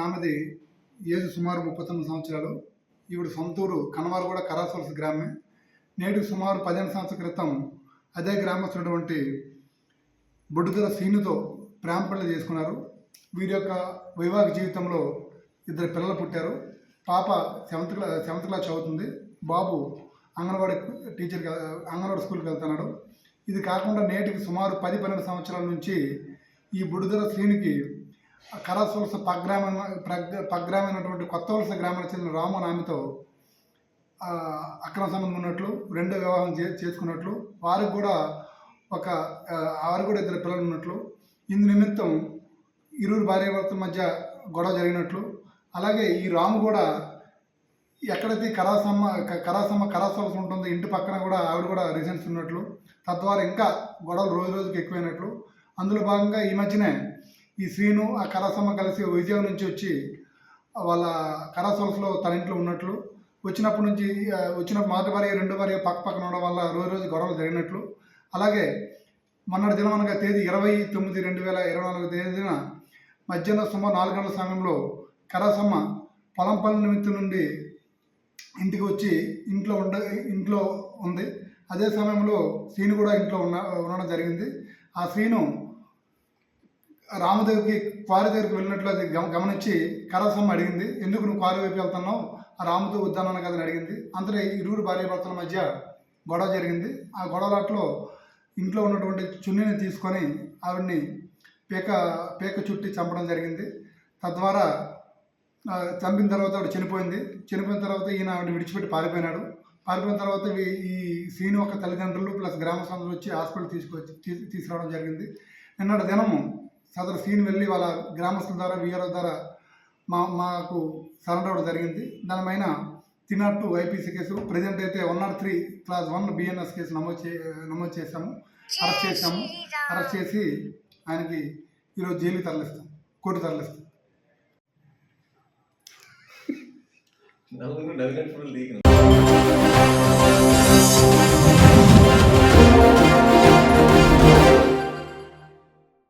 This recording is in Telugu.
నామది ఏది సుమారు ముప్పై తొమ్మిది సంవత్సరాలు. ఈవిడ సొంతూరు కనవారు కూడా కరాసొలస గ్రామే. నేడు సుమారు పదిహేను సంవత్సరాల క్రితం అదే గ్రామస్తున్నటువంటి బొడ్డుదల సీనుతో ప్రేమ చేసుకున్నారు. వీరి యొక్క వైవాహిక జీవితంలో ఇద్దరు పిల్లలు పుట్టారు. పాప సెవెంత్ క్లాస్ సెవెంత్ క్లాస్ చదువుతుంది. బాబు అంగన్వాడీ టీచర్కి అంగన్వాడీ స్కూల్కి వెళ్తున్నాడు. ఇది కాకుండా నేటికి సుమారు పది పన్నెండు సంవత్సరాల నుంచి ఈ బుడిదల శ్రీనికి కరాసవలస పగ్రామ పగ్రామైనటువంటి కొత్త వలస గ్రామానికి చెందిన రాము ఆమెతో అక్రమ సంబంధం ఉన్నట్లు రెండో వివాహం చే చేసుకున్నట్లు వారికి కూడా ఒక ఆరు కూడా ఇద్దరు పిల్లలు ఉన్నట్లు ఇందు నిమిత్తం ఇరువురు భార్యాభర్తల మధ్య గొడవ జరిగినట్లు అలాగే ఈ రాము కూడా ఎక్కడైతే కరాసమ్మ కరాసమ్మ కరాసవలస ఉంటుందో ఇంటి పక్కన కూడా ఆవిడ కూడా రీజన్స్ ఉన్నట్లు తద్వారా ఇంకా గొడవలు రోజు రోజుకి ఎక్కువైనట్లు. అందులో భాగంగా ఈ మధ్యనే ఈ శ్రీను ఆ కరాసమ్మ కలిసి విజయం నుంచి వచ్చి వాళ్ళ కరాసవలసలో తన ఇంట్లో ఉన్నట్లు వచ్చినప్పటి నుంచి వచ్చినప్పుడు మొదటి భార్య రెండో భార్య పక్క పక్కన ఉండడం వల్ల రోజు రోజు గొడవలు జరిగినట్లు. అలాగే మొన్నటి దినం అనగా తేదీ ఇరవై తొమ్మిది రెండు వేల ఇరవై నాలుగు తేదీన మధ్యాహ్నం సుమారు నాలుగు గంటల సమయంలో కరాసమ్మ పొలం పనుల నిమిత్తం నుండి ఇంటికి వచ్చి ఇంట్లో ఉండ ఇంట్లో ఉంది. అదే సమయంలో శ్రీను కూడా ఇంట్లో ఉన్న ఉండడం జరిగింది. ఆ శ్రీను రామదేవికి క్వారీ దగ్గరికి వెళ్ళినట్లు అది గమ గమనించి కరాసమ్మ అడిగింది. ఎందుకు నువ్వు క్వారీ వైపు వెళ్తున్నావు? ఆ రాముతో ఉద్దానాన్ని కదని అడిగింది. అంతలో ఇరువురు భార్యాభర్తల మధ్య గొడవ జరిగింది. ఆ గొడవలాట్లో ఇంట్లో ఉన్నటువంటి చున్నీని తీసుకొని ఆవిడ్ని పేక పేక చుట్టి చంపడం జరిగింది. తద్వారా చంపిన తర్వాత ఆవిడ చనిపోయింది. చనిపోయిన తర్వాత ఈయన ఆవిడ విడిచిపెట్టి పారిపోయినాడు. పారిపోయిన తర్వాత ఈ- సీను యొక్క తల్లిదండ్రులు ప్లస్ గ్రామస్తులు వచ్చి హాస్పిటల్ తీసుకొచ్చి తీసి తీసుకురావడం జరిగింది. నిన్నటి దినము సదరు సీన్ వెళ్ళి వాళ్ళ గ్రామస్తుల ద్వారా వీఆర్ఓ ద్వారా మా మాకు సరెండర్ అవ్వడం జరిగింది. దానిపైన తినట్టు ఐపీసీ కేసు ప్రజెంట్ అయితే one not three class one BNS case నమోదు చే నమోదు చేశాము. అరెస్ట్ చేశాము. అరెస్ట్ చేసి ఆయనకి ఈరోజు జైలుకి తరలిస్తాం. కోర్టు తరలిస్తాం. നമുക്ക് ഡെവലപ്പ് ലീഗ്